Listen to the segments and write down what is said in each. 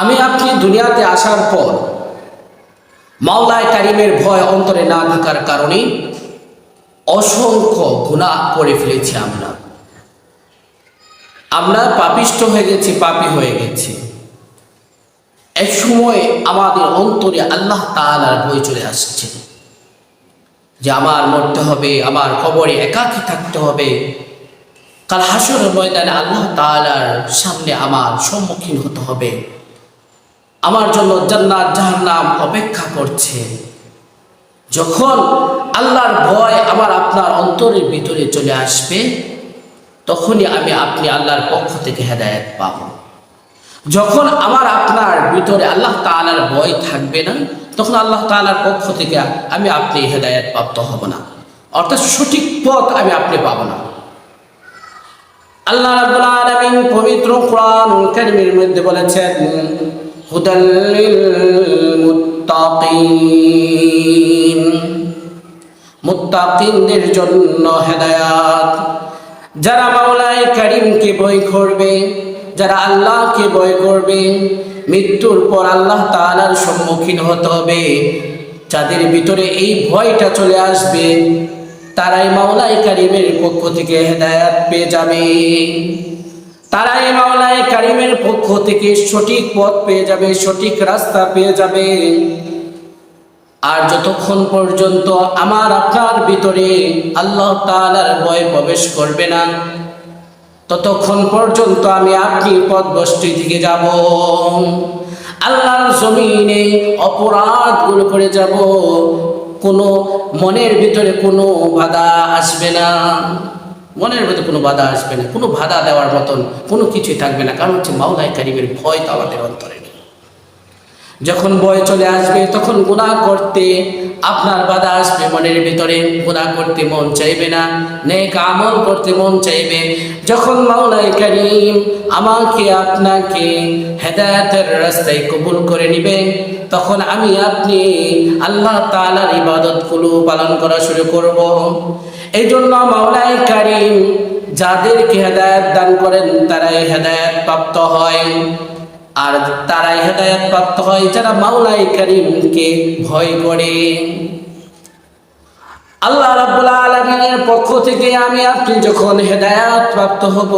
আমি আপনি দুনিয়াতে আসার পর মাওলায় কারিমের ভয় অন্তরে না থাকার কারণে অসংখ্য গুণা করে ফেলেছি আমরা। আমরা পাপিষ্ট হয়ে গেছি, পাপী হয়ে গেছি। এক সময় আমাদের অন্তরে আল্লাহ তালার বই চলে আসছে যে আমার মরতে হবে, আমার কবরে একাকী থাকতে হবে। কাল হাসর ময়দানে আল্লাহ তালার সামনে আমার সম্মুখীন হতে হবে। আমার জন্য জান্নাত, জাহান্নাম অপেক্ষা করছে। যখন আল্লাহর ভয় আমার আপনার অন্তরের ভিতরে চলে আসবে, তখনই আমি আপনি আল্লাহর পক্ষ থেকে হেদায়েত পাব। যখন আমার আপনার ভিতরে আল্লাহ তাআলার ভয় থাকবে না, তখন আল্লাহ তাআলার পক্ষ থেকে আমি আপনি হেদায়েত প্রাপ্ত হব না। অর্থাৎ সঠিক পথ আমি আপনি পাব না। আল্লাহ পবিত্র কোরআন কারীমের মধ্যে বলেছেন হুদাল মুত্তাকিন মুত্তাকিনদের জন্য হেদায়াত। যারা মাওলায় কারীমকে ভয় করবে, যারা আল্লাহকে ভয় করবে, মৃত্যুর পর আল্লাহ তাআলার সম্মুখীন হতে হবে। যাদের ভিতরে এই ভয়টা চলে আসবে, তারাই মাওলাই কারিমের পক্ষ থেকে হেদায়াত পেয়ে যাবে। তারাই মাওলাই কারিমের পক্ষ থেকে সঠিক পথ পেয়ে যাবে, সঠিক রাস্তা পেয়ে যাবে। আর যতক্ষণ পর্যন্ত আমার আপনার ভিতরে আল্লাহ তাআলার ভয় প্রবেশ করবে না, ততক্ষণ পর্যন্ত আমি আপনি বস্তি থেকে যাব। আল্লাহর জমিনে অপরাধগুলো করে যাব, কোনো মনের ভিতরে কোনো বাধা আসবে না। মনের মধ্যে কোনো বাধা আসবে না, কোনো বাধা দেওয়ার মতন কোনো কিছুই থাকবে না। কারণ হচ্ছে মাওলাই কারিমের ভয় তো আমাদের অন্তরে। যখন বয় চলে আসবে, তখন গুনাহ করতে আপনার বাধা আসবে মনের ভিতরে। গুনাহ করতে মন চাইবে না, নেক আমল করতে মন চাইবে। যখন মাওলাই কারিম আমাকে, আপনাকে হেদায়তের রাস্তায় কবুল করে নিবে, তখন আমি আপনি আল্লাহ তাআলার ইবাদতগুলো পালন করা শুরু করব। এই জন্য মাওলাই কারিম যাদেরকে হেদায়ত দান করেন, তারাই হেদায়ত প্রাপ্ত হয়। আর তারাই হেদায়ত প্রাপ্ত হয় যারা মাওলাই করিমকে ভয় করে। আল্লাহ রাব্বুল আলামিনের পক্ষ থেকে আমি আপনি যখন হেদায়াত প্রাপ্ত হব,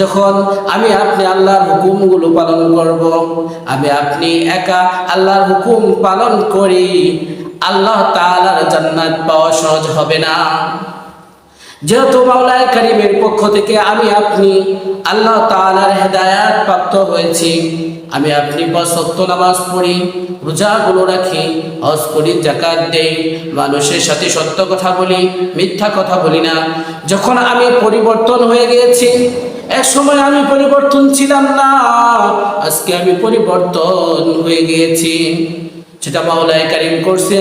যখন আমি আপনি আল্লাহর হুকুমগুলো পালন করব, আমি আপনি একা আল্লাহর হুকুম পালন করি, আল্লাহ তাআলার জান্নাত পাওয়া সহজ হবে না। যেহেতু মাওলায় করিমের পক্ষ থেকে আমি আপনি আল্লাহ তালার হেদায়াত প্রাপ্ত হয়েছি, আমি আপনি বা সত্য নামাজ পড়ি, রোজাগুলো রাখি, হজ করি জাকাত দেই, মানুষের সাথে সত্য কথা বলি, মিথ্যা কথা বলি না। যখন আমি পরিবর্তন হয়ে গিয়েছি, এক সময় আমি পরিবর্তন ছিলাম না, আজকে আমি পরিবর্তন হয়ে গিয়েছি। সেটা মাওলায় কারিম করছে,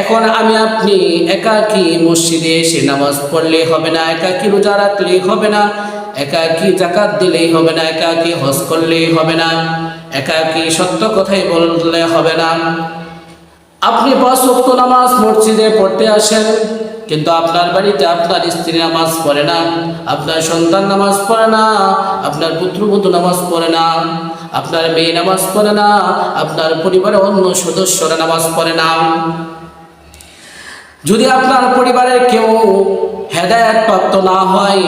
এখন আমি আপনি একাকি মসজিদে এসে নামাজ পড়লে হবে না, একাকি রোজা রাখলেই হবে না, একাকি জাকাত দিলেই হবে না, একাকি হজ করলেই হবে না, একাকি সত্য কথাই বললে হবে না। আপনি পাঁচ নামাজ মসজিদে পড়তে আসেন কিন্তু আপনার বাড়িতে আপনার স্ত্রী নামাজ পড়ে না, আপনার সন্তান নামাজ পড়ে না, আপনার পুত্রবধূ নামাজ পড়ে না, আপনার মেয়ে নামাজ পড়ে না, আপনার পরিবারের অন্য সদস্যরা নামাজ পড়ে না। যদি আপনার পরিবারের কেউ হেদায়ত প্রাপ্ত না হয়,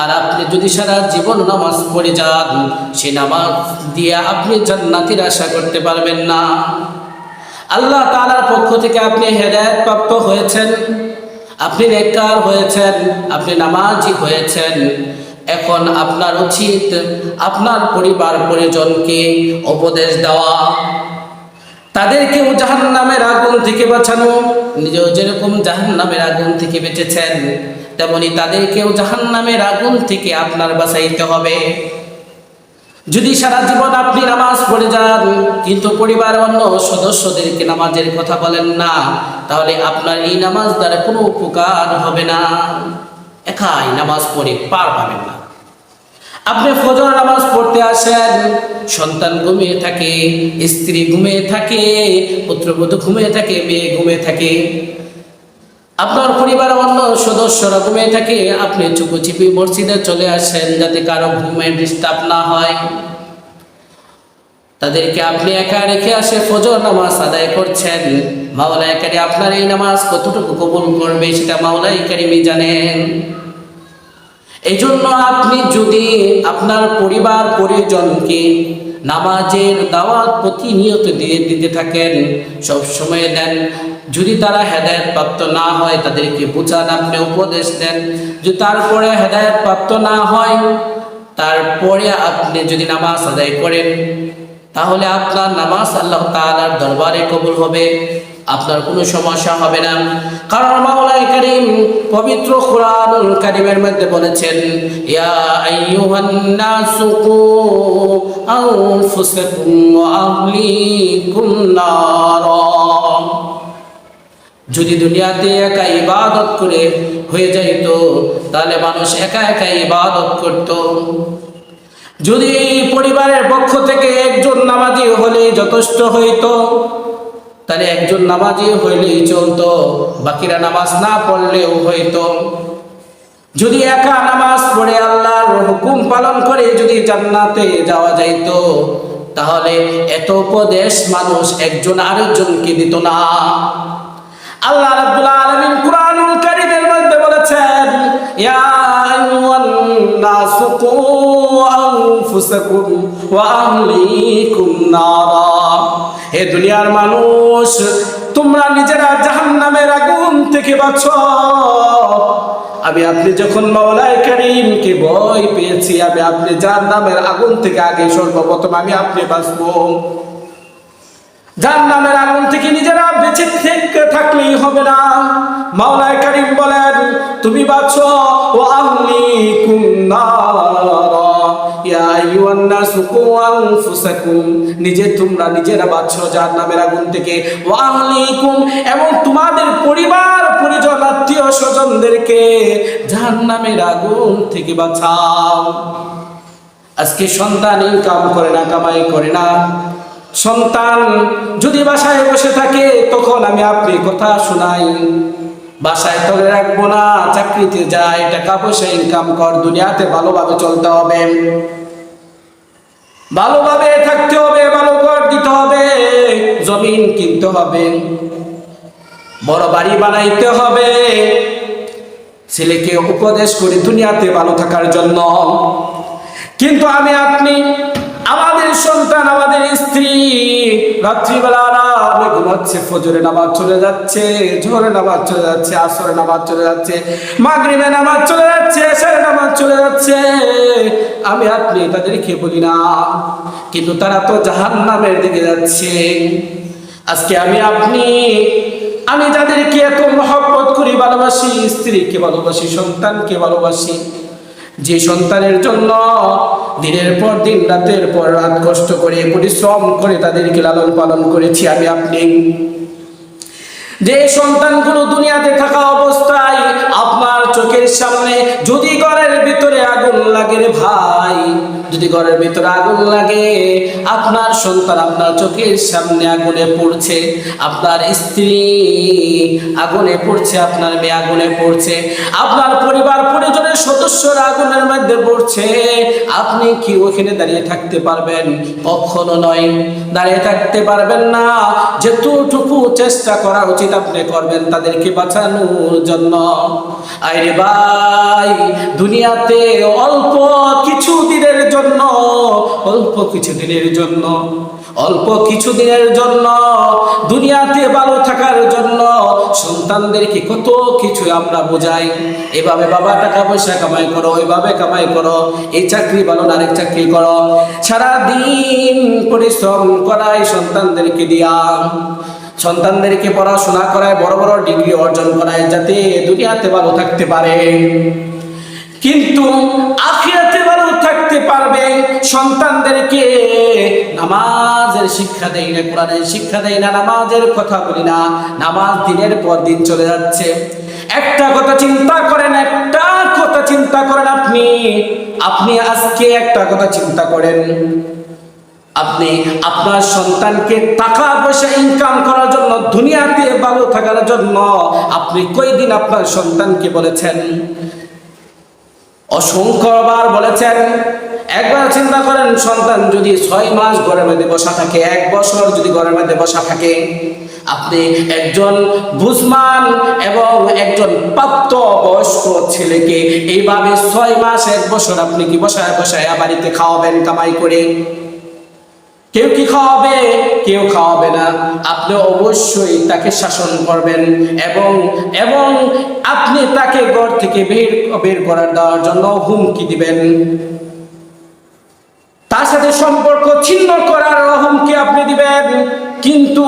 আর আপনি যদি সারা জীবন নামাজ পড়ে যান, সে নামাজ দিয়ে আপনি জান্নাতির আশা করতে পারবেন না। আল্লাহ তাআলার পক্ষ থেকে আপনি হেদায়ত প্রাপ্ত হয়েছেন। আপনি নেককার হয়েছেন, আপনি নামাজি হয়েছেন। এখন আপনার উচিত আপনার পরিবার পরিজনকে উপদেশ দেওয়া। তাদেরকেও জাহান নামের আগুন থেকে বাঁচানো। নিজেও যেরকম জাহান নামের আগুন থেকে বেঁচেছেন, তেমনি তাদেরকেও জাহান নামের আগুন থেকে আপনার বাঁচাইতে হবে। যদি সারা জীবন আপনি নামাজ পড়ে যান, কিন্তু পরিবার অন্য সদস্যদেরকে নামাজের কথা বলেন না, তাহলে আপনার এই নামাজ দ্বারা কোনো উপকার হবে না। একাই নামাজ পড়ে পার পাবেন না। আপনি ফজর নামাজ পড়তে আসেন, সন্তান ঘুমিয়ে থাকে, স্ত্রী ঘুমিয়ে থাকে, পুত্রবধূ ঘুমিয়ে থাকে, মেয়ে ঘুমিয়ে থাকে। আপনার পরিবার অন্য সদস্যরা ঘুমিয়ে থাকে আপনি চুপি চিপি মসজিদে চলে আসেন যাতে কারও ঘুমের ডিস্টার্ব না হয়। কারও তাদেরকে আপনি একা রেখে আসে, ফজর নামাজ আদায় করছেন। মাওলা একারি আপনার এই নামাজ কতটুকু কবুল করবে সেটা মাওলা একারিমি জানেন। এই জন্য আপনি যদি আপনার পরিবার পরিজনকে নামাজের দাওয়াত প্রতিনিয়ত দিয়ে দিতে থাকেন, সবসময় দেন। যদি তারা হেদায়ত প্রাপ্ত না হয়, তাদেরকে বুঝান, আপনি উপদেশ দেন। যদি তারপরে হেদায়ত প্রাপ্ত না হয়, তারপরে আপনি যদি নামাজ আদায় করেন, তাহলে আপনার নামাজ আল্লাহ তাআলার দরবারে কবুল হবে, আপনার কোনো সমস্যা হবে না। কারণ মাওলাই করিম পবিত্র কোরআনুল কারিমের মধ্যে বলেছেন, ইয়া আইয়ুহান নাসু কু আনফুসাকুম ওয়া আহলিকুম নারা। যদি দুনিয়াতে একা ইবাদত করে হয়ে যাইত, তাহলে মানুষ একা একা ইবাদত করত। যদি পরিবারের পক্ষ থেকে একজন নামাজি হলেই যথেষ্ট হইত, তাহলে একজন নামাজি হইলেই চলতো, বাকিরা নামাজ না পড়লেও হইতো। যদি একা নামাজ পড়ে আল্লাহর হুকুম পালন করে যদি জান্নাতে যাওয়া যাইত, তাহলে এত উপদেশ মানুষ একজন আরেকজনকে দিত না। আল্লাহ রাব্বুল আলামিন কুরআনুল কারীমের মধ্যে বলেছেন, ইয়া আইয়ুহান নাসু কু আনফুসাকুম ওয়া আহলিকুম হে দুনিয়ার মানুষ, তোমরা নিজেরা জাহান্নামের আগুন থেকে বাঁচো। আমি আপনি যখন মাওলায় করিমকে ভয় পেয়েছি, আমি আপনি জাহান্নামের আগুন থেকে আগে সর্বপ্রথম আমি আপনি বাঁচবো। যার নামের আগুন থেকে নিজেরা বেঁচে থেকে থাকলেই হবে না। মাওলায় কারিম বলেন, তুমি বাছো ও আহলি নিজে তোমরা নিজেরা বাঁচো যার নামের আগুন থেকে। ও আহলিকুম, এবং তোমাদের পরিবার, পরিজন, আত্মীয় স্বজনদেরকে যার নামের আগুন থেকে বাঁচাও। আজকে সন্তান ইনকাম করে না, কামাই করে না। সন্তান যদি বাসায় বসে থাকে, তখন আমি আপনি কথা শোনাই। বাসায় তলে রাখব না, চাকরিতে যাই, টাকা পয়সা ইনকাম কর, দুনিয়াতে ভালোভাবে চলতে হবে। ভালোভাবে থাকতে হবে, ভালো ঘর দিতে হবে, জমিন কিনতে হবে, বড় বাড়ি বানাইতে হবে, ছেলেকে উপদেশ করি দুনিয়াতে ভালো থাকার জন্য। কিন্তু আমি আপনি আমাদের সন্তান, আমাদের স্ত্রী রাত্রিবেলা আরামে ঘুমাচ্ছে ফজরে নামাজ চলে যাচ্ছে ঝোরে নামাজ চলে যাচ্ছে আসরে নামাজ চলে যাচ্ছে মাগরিবে নামাজ চলে যাচ্ছে এসারে নামাজ চলে যাচ্ছে। আমি আপনি তাদেরকে বলি না, কিন্তু তারা তো জাহান নামের দিকে যাচ্ছে। আজকে আমি আপনি, আমি যাদেরকে এত মহব্বত করি, ভালোবাসি, স্ত্রীকে ভালোবাসি, সন্তানকে ভালোবাসি। যে সন্তানের জন্য দিনের পর দিন, রাতের পর রাত কষ্ট করে, পরিশ্রম করে তাদেরকে লালন পালন করেছি আমি, আপনি। যে সন্তানগুলো দুনিয়াতে থাকা অবস্থায় আপনার চোখের সামনে যদি ঘরের ভিতরে আগুন লাগে ভাই, যদি ঘরের ভিতরে আগুন লাগে, আপনার সন্তান আপনার চোখের সামনে আগুনে পড়ছে, আপনার স্ত্রী আগুনে পড়ছে, আপনার মেয়ে আগুনে পড়ছে, আপনার পরিবার পরিজনের সদস্যরা আগুনের মধ্যে পড়ছে, আপনি কি ওখানে দাঁড়িয়ে থাকতে পারবেন? কখনো নয়। দাঁড়িয়ে থাকতে পারবেন না। যেটুকু চেষ্টা করা উচিত আপনি করবেন, তাদেরকে বাঁচানোর জন্য। ভাই, দুনিয়াতে অল্প কিছু দিনের জন্য, অল্প কিছু দিনের জন্য, অল্প কিছু দিনের জন্য, দুনিয়াতে ভালো থাকার জন্য সন্তানদেরকে কত কিছু আমরা বোঝাই। এভাবে বাবা টাকা পয়সা কামাই করো, এভাবে কামাই করো, এই চাকরি ভালো না আরেক চাকরি করো। সারাদিন পরিশ্রম করাই সন্তানদেরকে দিয়া। সন্তানদেরকে পড়াশোনা করায়, বড় বড় ডিগ্রি অর্জন করায়, যাতে দুনিয়াতে ভালো থাকতে পারে। কিন্তু আখিরাতে ভালো থাকতে পারবে, সন্তানদেরকে নামাজের শিক্ষা দেয় না, কোরআনের শিক্ষা দেয় না, নামাজের কথা বলি না, নামাজ দিনের পর দিন চলে যাচ্ছে। একটা কথা চিন্তা করেন, একটা কথা চিন্তা করেন আপনি। আপনি আজকে একটা কথা চিন্তা করেন। আপনি আপনার সন্তানকে টাকা পয়সা ইনকাম করার জন্য, দুনিয়াতে ভালো থাকার জন্য, আপনি কয়দিন আপনার সন্তানকে বলেছেন? অসংখ্যবার বলেছেন। একবার চিন্তা করেন, সন্তান যদি ছয় মাস ঘরের মধ্যে বসা থাকে, এক বছর যদি ঘরের মধ্যে বসা থাকে, আপনি একজন বুঝমান এবং একজন প্রাপ্ত বয়স্ক ছেলেকে এইভাবে ছয় মাস, এক বছর আপনি কি বসায় বসায় বাড়িতে খাওয়াবেন, কামাই করে? কেউ কি খাওয়াবে? কেউ খাওয়াবে না। আপনি অবশ্যই তাকে শাসন করবেন এবং এবং আপনি তাকে ঘর থেকে বের বের করার দেওয়ার জন্য হুমকি দিবেন। তার সাথে সম্পর্ক ছিন্ন করার হুমকি আপনি দিবেন। কিন্তু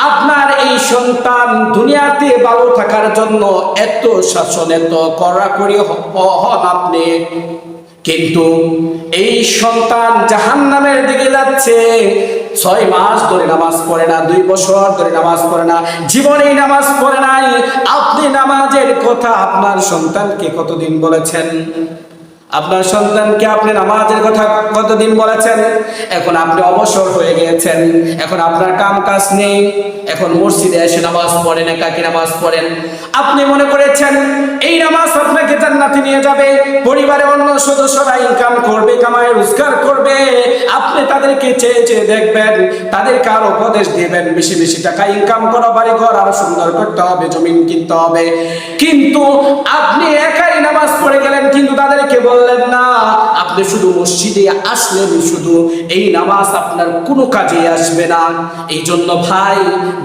আপনার এই সন্তান দুনিয়াতে ভালো থাকার জন্য এত শাসন, এত কড়াকড়ি হন আপনি। কিন্তু এই সন্তান জাহান নামের দিকে যাচ্ছে। ছয় মাস ধরে নামাজ পড়ে না, দুই বছর ধরে নামাজ পড়ে না, জীবনেই নামাজ পড়ে নাই। আপনি নামাজের কথা আপনার সন্তানকে কতদিন বলেছেন? আপনার সন্তানকে আপনি নামাজের কথা কতদিন বলেছেন? এখন আপনি অবসর হয়ে গিয়েছেন। এখন আপনার কাম কাজ নেই। এখন মসজিদে এসে নামাজ পড়েন, একাকি নামাজ পড়েন। আপনি মনে করেছেন, এই নামাজ আপনাকে জান্নাতে নিয়ে যাবে। পরিবারে অন্য সদস্যরা ইনকাম করবে, কামায়, রোজগার করবে। আপনি তাদেরকে চেয়ে চেয়ে দেখবেন, তাদেরকে আরও উপদেশ দিবেন, বেশি বেশি টাকা ইনকাম করো বাড়ি ঘর আরও সুন্দর করতে হবে, জমিন কিনতে হবে। কিন্তু আপনি একাই নামাজ পড়ে গেলেন, কিন্তু তাদেরকে বললেন না। আপনি শুধু মসজিদে আসলেন, শুধু এই নামাজ আপনার কোনো কাজে আসবে না। এই জন্য ভাই,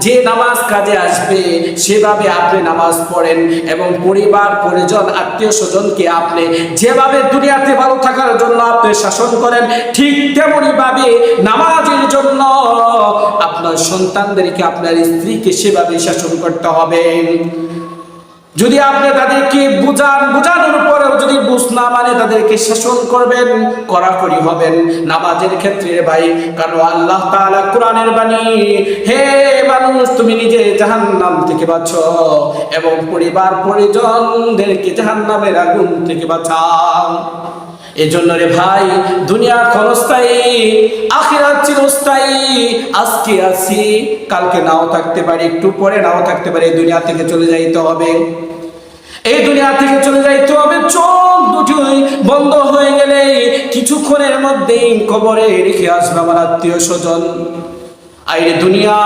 যে নামাজ কাজে আসবে, সেভাবে আপনি নামাজ পড়েন এবং পরিবার, পরিজন, আত্মীয় স্বজনকে আপনি যেভাবে দুনিয়াতে ভালো থাকার জন্য আপনি শাসন করেন, ঠিক তেমনি ভাবে নামাজের জন্য আপনার সন্তানদেরকে, আপনার স্ত্রীকে সেভাবে শাসন করতে হবে। যদি আপনি তাদেরকে বুঝান, বুঝানোর পরেও যদি বুঝ না মানে তাদেরকে শাসন করবেন, কড়াকড়ি হবেন নামাজের ক্ষেত্রে ভাই, কারণ আল্লাহ তাআলা কোরআনের বাণী, হে মানুষ, তুমি নিজে জাহান্নাম থেকে বাঁচো এবং পরিবার পরিজনদেরকে জাহান্নামের আগুন থেকে বাঁচাও। এই জন্য রে ভাই, দুনিয়া ক্ষণস্থায়ী, আখিরাত চিরস্থায়ী। আজকে আছি, কালকে নাও থাকতে পারে, একটু পরে নাও থাকতে পারে দুনিয়া থেকে চলে যাইতে হবে। এই দুনিয়া থেকে চলে যাইতে হবে, চোখ দুটি বন্ধ হয়ে গেলে কিছুক্ষণের মধ্যেই কবরে রেখে আসবে আমার আত্মীয় স্বজন। আইরে দুনিয়া,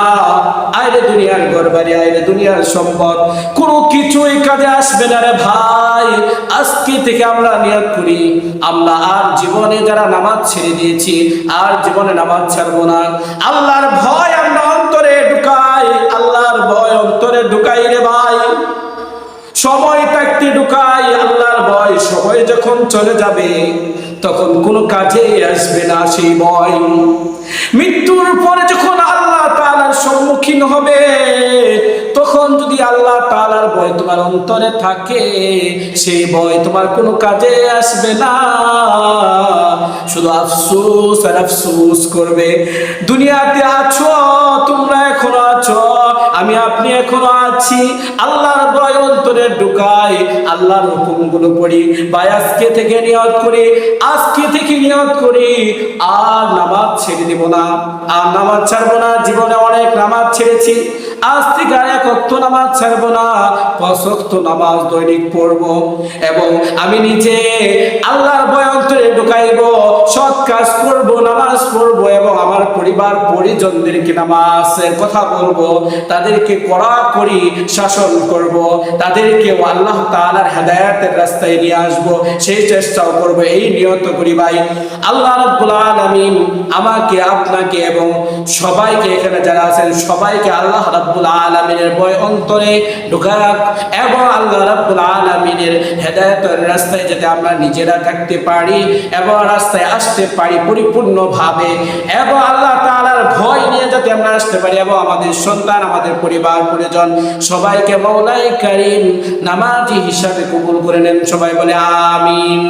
আইরে দুনিয়ার গরবারি আইরে দুনিয়ার সম্পদ। কোনো কিছুই কাজে আসবে না রে ভাই। আজকে থেকে আমরা নিয়োগ করি। আমরা আর জীবনে যারা নামাজ ছেড়ে দিয়েছি, আর জীবনে নামাজ ছাড়বো না। আল্লাহর ভয় আমরা অন্তরে ঢুকাই, আল্লাহর ভয় অন্তরে ঢুকাই রে ভাই। সময় থাকতে ঢুকাই আল্লাহর ভয়। সময় যখন চলে যাবে, তখন কোনো কাজে আসবে না সেই ভয়। মৃত্যুর পরে যখন আল্লাহ তালার সম্মুখীন হবে, তখন যদি আল্লাহ তালার ভয় তোমার অন্তরে থাকে, সেই ভয় তোমার কোনো কাজে আসবে না। শুধু আফসোস আর আফসোস করবে। দুনিয়াতে আছো, তোমরা এখনও আমি আপনি এখনও আছি। আল্লাহর ভয় অন্তরে ঢুকাই, আল্লাহর হুকুমগুলো পড়ি বা আজকে থেকে নিয়ত করি, আজকে থেকে নিয়ত করি, আর নামাজ ছেড়ে দিব না। আর নামাজ ছাড়বো না, জীবনে অনেক নামাজ ছেড়েছি। আমার পরিবার, পরিজনদেরকে কথা বলব, তাদেরকে কড়া করি শাসন করব তাদেরকে আল্লাহ তাআলার হেদায়েতের রাস্তায় নিয়ে আসব, সেই চেষ্টাও করব, এই নিয়ত করি ভাই। আল্লাহ আমাকে, আপনাকে এবং সবাইকে এখানে যারা আছেন, সবাইকে আল্লাহ রাব্বুল আলামিনের ভয় অন্তরে ঢুকাক এবং আল্লাহ রাব্বুল আলামিনের হেদায়েতের রাস্তায় যাতে আমরা নিজেরা থাকতে পারি এবং রাস্তায় আসতে পারি পরিপূর্ণভাবে এবং আল্লাহ তাআলার ভয় নিয়ে যাতে আমরা আসতে পারি এবং আমাদের সন্তান, আমাদের পরিবার, পরিজন সবাইকে মৌলাই করিম নামাজি হিসাবে কবুল করে নেন। সবাই বলে, আমিন।